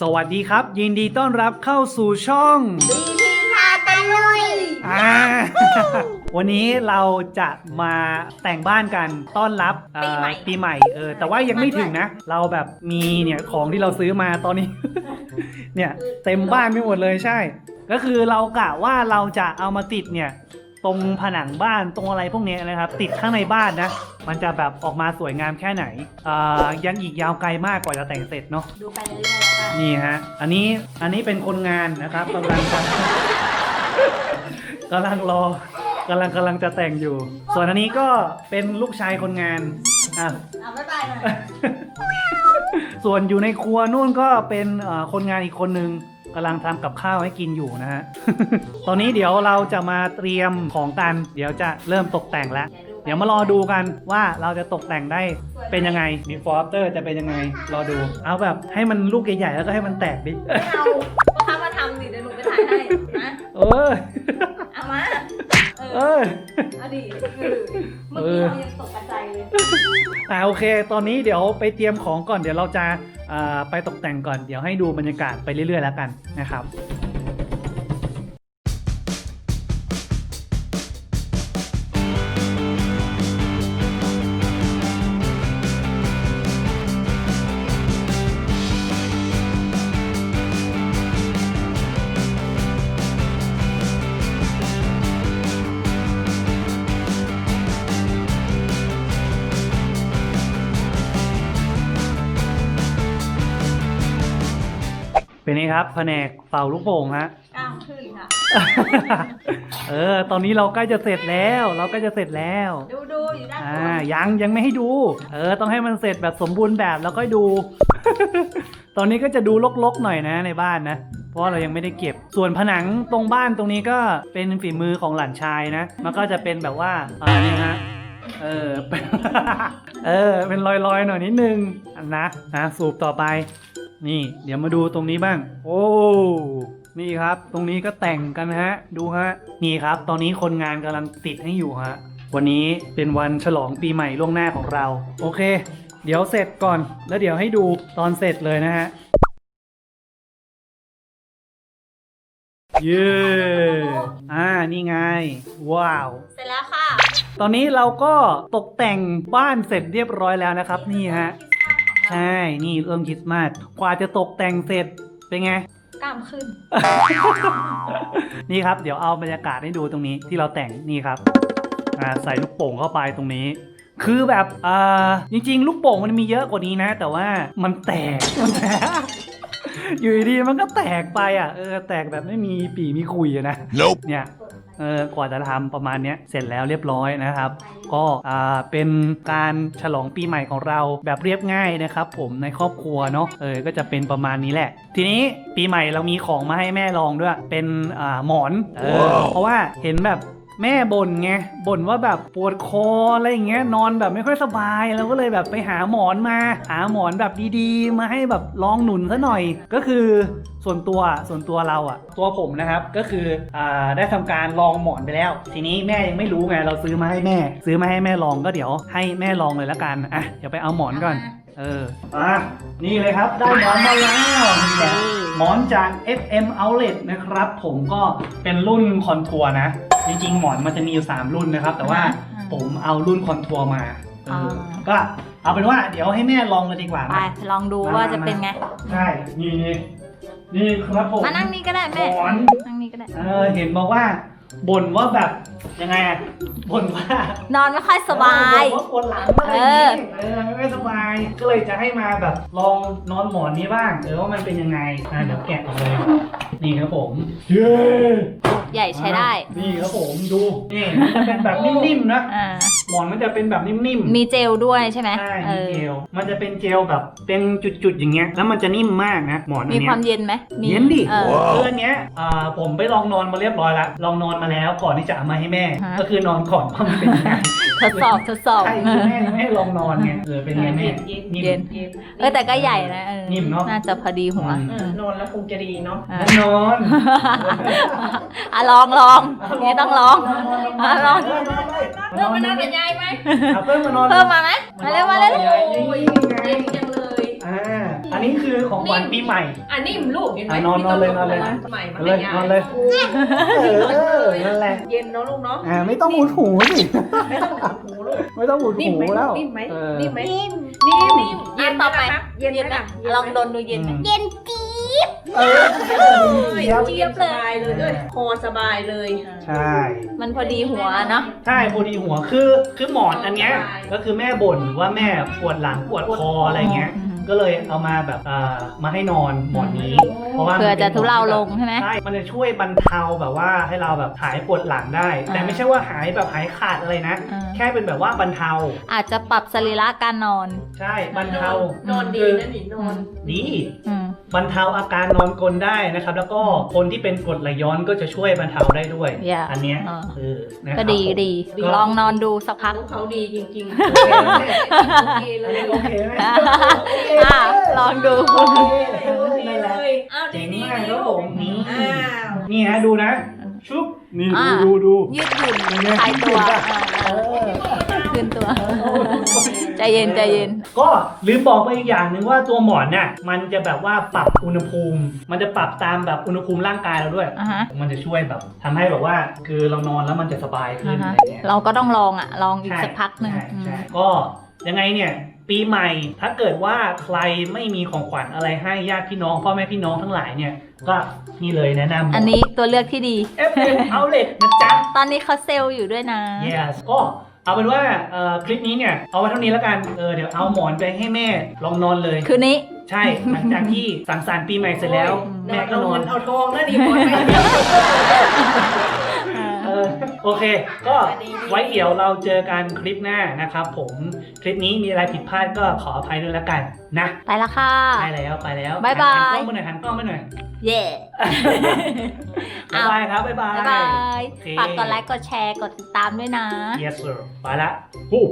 สวัสดีครับ ยินดีต้อนรับเข้าสู่ช่องดีพีพาตะลุยอ่าวันนี้เราจะมาแต่งบ้านกันต้อนรับเอ่อปีใหม่เออแต่ว่ายังไม่ถึงนะ เราแบบมีเนี่ยของที่เราซื้อมาตอนนี้ เนี่ยเต็มบ้านไม่หมดเลยใช่ ก็คือเรากะว่าเราจะเอามาติดเนี่ย ตรงผนังบ้านตรงอะไรพวกเนี้ยนะครับ ติดข้างในบ้านนะ มันจะแบบออกมาสวยงามแค่ไหนอ่ายังอีกยาวไกลมากกว่าจะแต่งเสร็จเนาะดูไปเรื่อยๆแล้วกันนี่ฮะอันนี้อันนี้เป็นคนงานนะครับกำลังจะกำลังรอกำลังกำลังจะแต่งอยู่ ส่วนอันนี้ก็เป็นลูกชายคนงานอะ เอาบ๊ายบายหน่อยส่วนอยู่ในครัวนู่นก็เป็นเอ่อคนงานอีกคนนึง กำลังทำกับข้าวให้กินอยู่นะฮะ ตอนนี้เดี๋ยวเราจะมาเตรียมของกัน เดี๋ยวจะเริ่มตกแต่งแล้ว เดี๋ยวมารอดูกันว่าเราจะตกแต่งได้เป็นยังไงมีฟอร์เตอร์จะเป็นยังไง รอดู เอาแบบให้มันลูกใหญ่ๆแล้วก็ให้มันแตกดิ ไม่เอาก็เข้ามาทำดิเดี๋ยวหนูไปถ่ายให้นะเออ เอามา เอเอออเอาดิเออเมื่อกี้เรายังตกกระจายเลย อ่าโอเค ตอนนี้เดี๋ยวไปเตรียมของก่อน เดี๋ยวเราจะอ่าไปตกแต่งก่อน เดี๋ยวให้ดูบรรยากาศไปเรื่อยๆแล้วกันนะครับ เป็นไงครับแผนกเป่าลูกโป่งฮะ กล้ามขึ้นค่ะ เออ ตอนนี้เราใกล้จะเสร็จแล้ว เราใกล้จะเสร็จแล้ว ดูดูอยู่ด้านอ่าบนยังยังไม่ให้ดู เออ ต้องให้มันเสร็จแบบสมบูรณ์แบบแล้วค่อยดู ตอนนี้ก็จะดูลกๆหน่อยนะในบ้านนะ เพราะว่าเรายังไม่ได้เก็บ ส่วนผนังตรงบ้านตรงนี้ก็เป็นฝีมือของหลานชายนะ มันก็จะเป็นแบบว่าอ่านี่ฮะ เออเป็น เออ เป็นรอยๆหน่อยนิดนึงอันนะนะ สูบต่อไป นี่ เดี๋ยวมาดูตรงนี้บ้าง โอ้นี่ครับ ตรงนี้ก็แต่งกันฮะ ดูฮะ นี่ครับ ตอนนี้คนงานกำลังติดให้อยู่ฮะ วันนี้เป็นวันฉลองปีใหม่ล่วงหน้าของเรา โอเค เดี๋ยวเสร็จก่อน แล้วเดี๋ยวให้ดูตอนเสร็จเลยนะฮะ เย้อ่า นี่ไง ว้าว เสร็จแล้วค่ะ ตอนนี้เราก็ตกแต่งบ้านเสร็จเรียบร้อยแล้วนะครับ นี่ฮะ ใช่ นี่เริ่มคริสต์มาสกว่าจะตกแต่งเสร็จเป็นไง กล้ามขึ้น นี่ครับ เดี๋ยวเอาบรรยากาศให้ดูตรงนี้ที่เราแต่งนี่ครับอ่าใส่ลูกโป่งเข้าไปตรงนี้ คือแบบอ่าจริง ๆ ลูกโป่งมันมีเยอะกว่านี้นะ แต่ว่ามันแตกมันแตกอยู่ดีๆมันก็แตกไปอะเออแตกแบบไม่มีปีมีคุยอะนะ Nope. เนี่ยเออกว่าจะทำประมาณเนี้ยเสร็จแล้วเรียบร้อยนะครับ ก็อ่าเป็นการฉลองปีใหม่ของเราแบบเรียบง่ายนะครับผมในครอบครัวเนาะเออก็จะเป็นประมาณนี้แหละ ทีนี้ปีใหม่เรามีของมาให้แม่ลองด้วย เป็นอ่าหมอนเออว้าวเพราะว่าเห็นแบบ แม่บ่นไงบ่นว่าแบบปวดคออะไรอย่างเงี้ยนอนแบบไม่ค่อยสบายเราก็เลยแบบไปหาหมอนมา หาหมอนแบบดีๆ มาให้แบบลองหนุนซะหน่อย ก็คือส่วนตัวส่วนตัวเราอะตัวผมนะครับก็คืออ่าได้ทำการลองหมอนไปแล้ว ทีนี้แม่ยังไม่รู้ไงเราซื้อมาให้แม่ ซื้อมาให้แม่ลองก็เดี๋ยวให้แม่ลองเลยละกันอะเดี๋ยวไปเอาหมอนก่อน เอออะนี่เลยครับได้หมอนมาแล้วนี่แหละหมอนจาก FM Outlet นะครับ ผมก็เป็นรุ่นคอนทัวร์นะ จริงๆหมอนมันจะมีอยู่ 3 รุ่นนะครับ แต่ว่าอ่าผมเอารุ่นคอนทัวร์มาเอออ่าก็เอาเป็นว่าเดี๋ยวให้แม่ลองเลยดีกว่าไปนะ ลองดูว่าจะเป็นไง ใช่ นี่นี่นี่ครับผมมานั่งนี่ก็ได้แม่หมอน นั่งนี่ก็ได้ เออเห็นบอกว่าบ่นว่าแบบ ยังไงอะบ่นว่านอนไม่ค่อยสบาย เออบอกว่าปวดหลังอะไรอย่างงี้เออไม่ค่อยสบาย ก็เลยจะให้มาแบบลองนอนหมอนนี้บ้างเออว่ามันเป็นยังไงอะเดี๋ยวแกะออกเลยนี่ครับผมเย้ใหญ่ใช้ได้ นี่ครับผมดูนี่มันจะเป็นแบบนิ่มๆนะ อ่าหมอนมันจะเป็นแบบนิ่มๆมีเจลด้วยใช่ไหมใช่เอมีอเจลมันจะเป็นเจลแบบเป็นจุดๆอย่างเงี้ยแล้วมันจะนิ่มมากนะหมอนอันมีเนี้คยวามเย็นไหมมีเย็นดิเออคืออันเนี้ยอ่าผมไปลองนอนมาเรียบร้อยแล้วลองนอนมาแล้วก่อนที่จะเอามาให้แม่ ฮะ ก็คือนอนก่อนว่ามันเป็นยังไงท ดสอบทดสอบ ใช่คือแม่ยังไม่ให้ลองนอนไงเออเป็นไงแม่เย็นนิ่ม เย็น เออแต่ก็ใหญ่นะออนิ่มเนอะ น่าจะพอดีหัวอืมเออนอนแล้วคงจะดีเนาะอะแน่นอนอะลองลองนี่ต้องลองอะลองเพิ่มมานอนเป็นยายไหมเอาเพิ่มมานอนเพิ่มมาไหมมาเร็วมาเร็ว โอ้ยนี่ไงเย็นจังเลย อ่า อันนี้คือของขวัญปีใหม่ อันนี้มลูกเห็นไหมอะนอนนอนเลยนอนเลยใหม่มาเลยให้ยายนอนเลย เออ นั่นแหละ เย็นเนาะลูกเนาะอ่า ไม่ต้องหูหูสิไม่ต้องหูหูลูก ไม่ต้องหูนิ่มหูไหมแล้วนิ่มไหมเออ นิ่มไหมนิ่มนิ่มนิ่มอะต่อไปเย็นเย็นไหมนะล่ะลองโดนดูเย็นไหมอืมเย็นจี๊ดเออเจี๊เจี๊ยบเจี๊ยบสบายเลยด้วยคอสบายเลยใช่ มันพอดีหัวเนาะ ใช่พอดีหัวคือคือหมอนอันเนี้ยใช่ก็คือแม่บ่นว่าแม่ปวดหลังปวดคออะไรเงี้ยอืม ก็เลยเอามาแบบอ่ามาให้นอนหมอนนี้ เพราะว่าเพื่อจะทุเลาลงมันใช่ไหม ใช่มันจะช่วยบรรเทาแบบว่าให้เราแบบหายปวดหลังได้ แต่อ่าไม่ใช่ว่าหายแบบหายขาดอะไรนะ อ่า แค่เป็นแบบว่าบรรเทา อาจจะปรับสรีระการนอน ใช่บรรเทา นอนดีนะนี่นอน ดี อืม บรรเทาอาการนอนกลนได้นะครับ แล้วก็คนที่เป็นกรดไหลย้อนก็จะช่วยบรรเทาได้ด้วย อย่าอันเนี้ยอ่า เออนะครับก็ดีผม ดีก็ ลองนอนดูสักพักของเขาดีจริงๆโอเคโอเคเลอันยนี้โอเคไหมอะลองดู โอเคเออนั่นแหละ อ้าวเจ๋งดีมากๆครับผมนี่อ้าว นี่ฮะดูนะ ชุบ นี่ อ่า ดูดูยืดหยุ่นเป็นไงคลายตัวยืดหยุ่นป่ะอ่าเออคืนตัว ใจเย็นใจเย็น ก็ลืมบอกไปอีกอย่างหนึ่งว่าตัวหมอนเนี่ยมันจะแบบว่าปรับอุณหภูมิ มันจะปรับตามแบบอุณหภูมิร่างกายเราด้วย อ่าฮะ มันจะช่วยแบบทำให้แบบว่าคือเรานอนแล้วมันจะสบายขึ้อ่านอะฮะไรเงี้ย เราก็ต้องลองอะ ลองอีกใช่สักพักหนึ่งใช่อืม ใช่ก็ยังไงเนี่ย ปีใหม่ถ้าเกิดว่าใครไม่มีของขวัญอะไรให้ญาติพี่น้องพ่อแม่พี่น้องทั้งหลายเนี่ย ก็นี่เลยแนะนำอันนี้ตัวเลือกที่ดี FM Outlet นะจ๊ะ ตอนนี้เขาเซลล์อยู่ด้วยนะ yes ก็ เอาเป็นว่าเอ่อคลิปนี้เนี่ยเอาไว้เท่านี้แล้วกันเออเดี๋ยวเอาหมอนไปให้แม่ลองนอนเลย คืนนี้ ใช่หลังจากที่สังสรรค์ปีใหม่เสร็จแล้ว แม่ก็นอน เอาเงิเอาทองนะดีหมดไหมเออ โอเค ก็ไว้เดี๋ยวเราเจอกันคลิปหน้านะครับผมคลิปนี้มีอะไรผิดพลาดก็ขออภัยด้วยแล้วกันนะไปละค่ะ ไปแล้วไปแล้วบ๊ายบาย หันกล้องมาหน่อยหันกล้องมาหน่อยเย่บ๊ายบายครับบ๊ายบาย บ๊ายบายโอเคฝากกดไลค์กดแชร์กดติดตามด้วยนะ yes sir ไปละฮู้